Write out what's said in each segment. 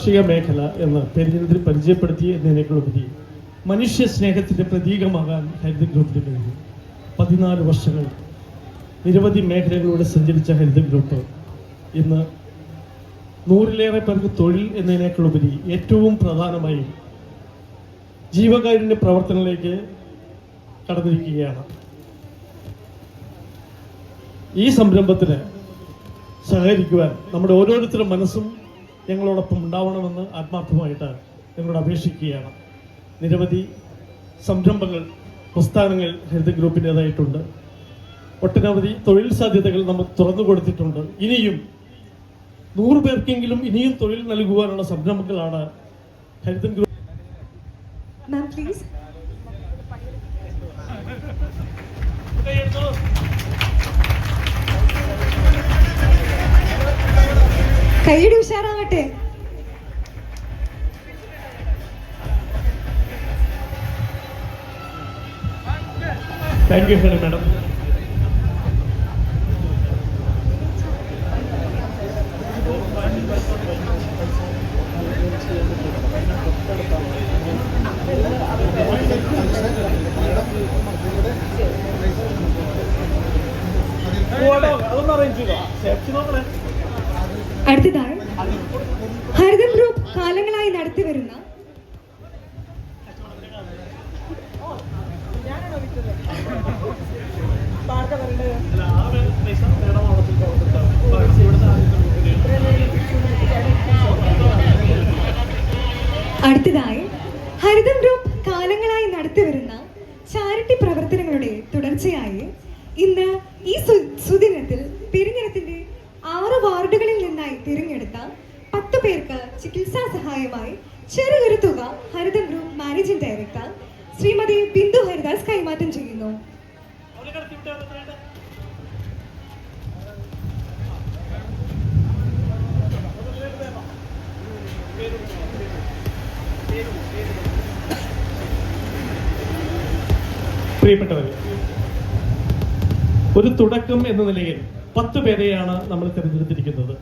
കാർഷിക മേഖല എന്ന് പെരിഞ്ഞതിൽ പരിചയപ്പെടുത്തി എന്നതിനേക്കാളുപരി മനുഷ്യ സ്നേഹത്തിന്റെ പ്രതീകമാകാൻ ഹരിത ഗ്രൂപ്പിന് കഴിഞ്ഞു. പതിനാല് വർഷങ്ങൾ നിരവധി മേഖലകളിലൂടെ സഞ്ചരിച്ച ഹരിത ഗ്രൂപ്പ് ഇന്ന് നൂറിലേറെ പേർക്ക് തൊഴിൽ എന്നതിനേക്കാളുപരി ഏറ്റവും പ്രധാനമായി ജീവകാരുണ്യ പ്രവർത്തനങ്ങളിലേക്ക് കടന്നിരിക്കുകയാണ്. ഈ സംരംഭത്തിന് സഹകരിക്കുവാൻ നമ്മുടെ ഓരോരുത്തരുടെ മനസ്സും ഞങ്ങളോടൊപ്പം ഉണ്ടാവണമെന്ന് ആത്മാർത്ഥമായിട്ട് ഞങ്ങളോട് അപേക്ഷിക്കുകയാണ്. നിരവധി സംരംഭങ്ങൾ പ്രസ്ഥാനങ്ങൾ ഹരിത ഗ്രൂപ്പിന്റെതായിട്ടുണ്ട്. ഒട്ടനവധി തൊഴിൽ സാധ്യതകൾ നമ്മൾ തുറന്നു കൊടുത്തിട്ടുണ്ട്. ഇനിയും നൂറ് പേർക്കെങ്കിലും ഇനിയും തൊഴിൽ നൽകുവാനുള്ള സംരംഭങ്ങളാണ് ഹെൽത്ത് ഗ്രൂപ്പ് മാം പ്ലീസ് കൈയുടെ ഉഷാറാവട്ടെ താങ്ക് യു ഹെലോ മാഡം അതൊന്ന് ഹരിതം ഗ്രൂപ്പ് കാലങ്ങളായി നടത്തി വരുന്ന അടുത്തതായി ഹരിതം ഗ്രൂപ്പ് കാലങ്ങളായി നടത്തി വരുന്ന ചാരിറ്റി പ്രവർത്തനങ്ങളുടെ തുടർച്ചയായി ഇന്ന് ഈ സുദിനത്തിൽ പെരിഞ്ഞനത്തിന്റെ ആറ് വാർഡുകളിൽ നിന്നായി തിരഞ്ഞെടുത്ത പത്ത് പേർക്ക് ചികിത്സാ സഹായമായി ചെറിയൊരു തുക Haritha group managing director Shrimathi Bindu Haridas കൈമാറ്റം ചെയ്യുന്നു. പ്രിയപ്പെട്ടവരെ ഒരു തുടക്കം എന്ന നിലയിൽ പത്ത് പേരെയാണ് നമ്മൾ തിരഞ്ഞെടുത്തിരിക്കുന്നത്.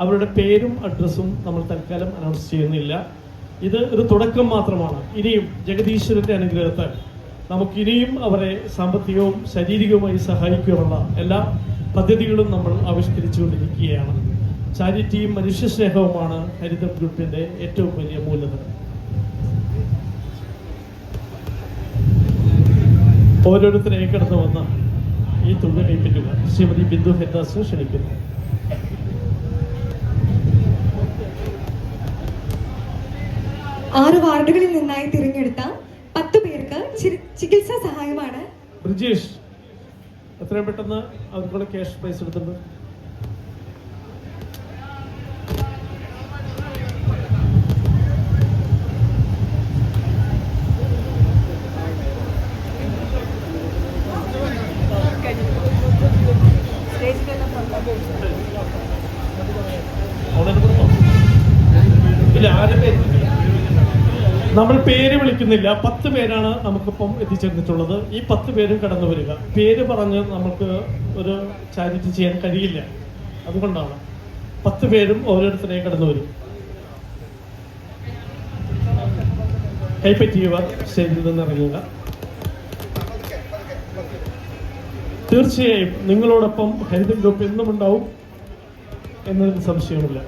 അവരുടെ പേരും അഡ്രസ്സും നമ്മൾ തൽക്കാലം അനൗൺസ് ചെയ്യുന്നില്ല. ഇത് ഒരു തുടക്കം മാത്രമാണ്. ഇനിയും ജഗദീശ്വരന്റെ അനുഗ്രഹത്താൽ നമുക്കിനിയും അവരെ സാമ്പത്തികവും ശാരീരികവുമായി സഹായിക്കുവാനുള്ള എല്ലാ പദ്ധതികളും നമ്മൾ ആവിഷ്കരിച്ചുകൊണ്ടിരിക്കുകയാണ്. ചാരിറ്റിയും മനുഷ്യസ്നേഹവുമാണ് ഹരിത ഗ്രൂപ്പിന്റെ ഏറ്റവും വലിയ മൂലധനം. ഓരോരുത്തരെ കടന്നു വന്ന ഈ തുക കൈപ്പറ്റുക ശ്രീമതി ബിന്ദു ഹരിദാസ് ക്ഷണിക്കുന്നു. ആറ് വാർഡുകളിൽ നിന്നായി തിരഞ്ഞെടുത്ത പത്ത് പേർക്ക് ചികിത്സാ സഹായമാണ്. ബ്രിജേഷ് എത്രയും പെട്ടെന്ന് അവർക്കുള്ള ക്യാഷ് പ്രൈസ് എടുത്തിട്ടുണ്ട്. നമ്മൾ പേര് വിളിക്കുന്നില്ല. പത്ത് പേരാണ് നമുക്കിപ്പം എത്തിച്ചേർന്നിട്ടുള്ളത്. ഈ പത്ത് പേരും കടന്നു വരിക. പേര് പറഞ്ഞ് നമുക്ക് ഒരു ചാരിറ്റി ചെയ്യാൻ കഴിയില്ല. അതുകൊണ്ടാണ് പത്ത് പേരും ഓരോരുത്തരെയും കടന്നു വരും കൈപ്പറ്റിയവർ സ്റ്റേജിൽ നിന്ന് ഇറങ്ങുക. തീർച്ചയായും നിങ്ങളോടൊപ്പം ഹരിത ഗ്രൂപ്പ് എന്നും ഉണ്ടാവും എന്നതിന് സംശയമില്ല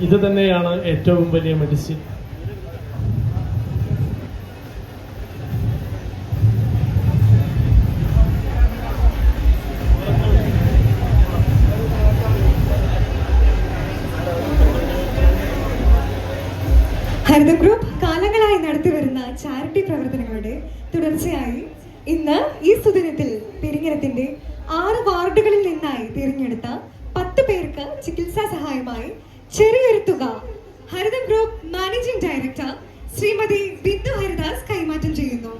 ഇത് തന്നെയാണ് ഏറ്റവും വലിയ മെഡിസിൻ ഹരിത ഗ്രൂപ്പ് കാലങ്ങളായി നടത്തിവരുന്ന ചാരിറ്റി പ്രവർത്തനങ്ങളുടെ തുടർച്ചയായി ഇന്ന് ഈ സുദിനത്തിൽ പെരിങ്ങരത്തിന്റെ ആറ് വാർഡുകളിൽ നിന്നായി തിരഞ്ഞെടുത്ത പത്ത് പേർക്ക് ചികിത്സാ സഹായമായി ചെറിയൊരു തുക Haritha group managing director Shrimathi Bindu Haridas കൈമാറ്റം ചെയ്യുന്നു.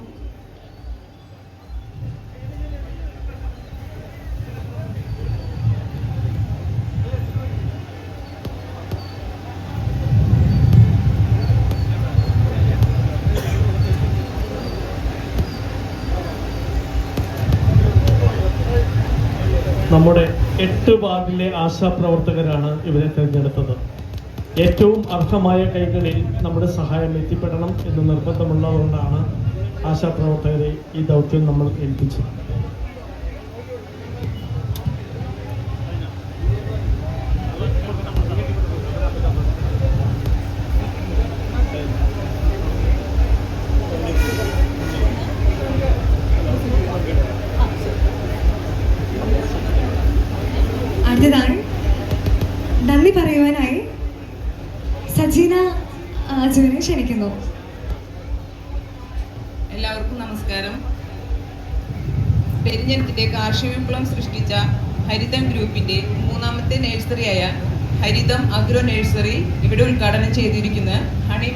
നമ്മുടെ എട്ട് വാർഡിലെ ആശാപ്രവർത്തകരാണ് ഇവരെ തിരഞ്ഞെടുത്തത്. ഏറ്റവും അർഹമായ കൈകളിൽ നമ്മുടെ സഹായം എത്തിപ്പെടണം എന്ന് നിർബന്ധമുള്ളതുകൊണ്ടാണ് ആശാപ്രവർത്തകരെ ഈ ദൗത്യം നമ്മൾ ഏൽപ്പിച്ചത്. ക്ഷണിക്കുന്നു എല്ലാവർക്കും നമസ്കാരം. പെരിഞ്ഞനത്തിന്റെ കാർഷിക വിപ്ലവം സൃഷ്ടിച്ച ഹരിതം ഗ്രൂപ്പിന്റെ മൂന്നാമത്തെ നഴ്സറിയായ ഹരിതം അഗ്രോ നഴ്സറി ഇവിടെ ഉദ്ഘാടനം ചെയ്തിരിക്കുന്ന ഹണി